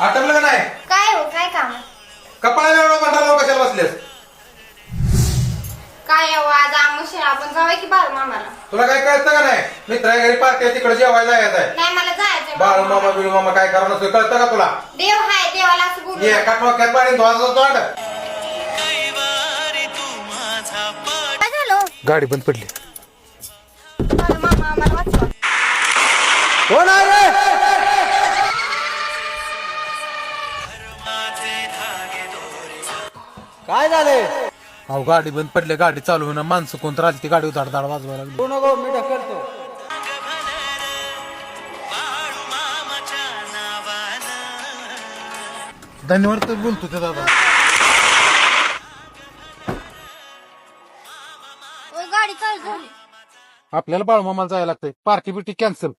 आटपलं का नाही? काय हो काय काम? कपाळाला एवढा मंडळ कशाला बसलेस? काय हो आज आपण जाऊया की बाळ मामाला? तुला काय कळतं का नाही? मित्र घरी पार्टी आहे, तिकडे जेवायला जायचं आहे. नाही मला जायचंय बाळू. मामा बिळू मामा काय करा नसतो कळतं का तुला? देव हाय देवाला असं बोलू ये. एका टोक्यात पाणी धुवायचं तोंड काय झालं? गाडी बंद पडली. बाळ मामा आम्हाला वाचवा. कोण आहे रे? काय झालंय अहो गाडी बंद पडली गाडी चालू होईना. माणसं कोणतर आली ती गाडी धाड धाड वाजवायला लागली. तू नको मी ढकलतो. धन्यवाद तर बोलतो ते दादा. ओ, गाडी चालू झाली. आपल्याला बाळूमामाला जायला लागतंय. Party बिर्टी cancel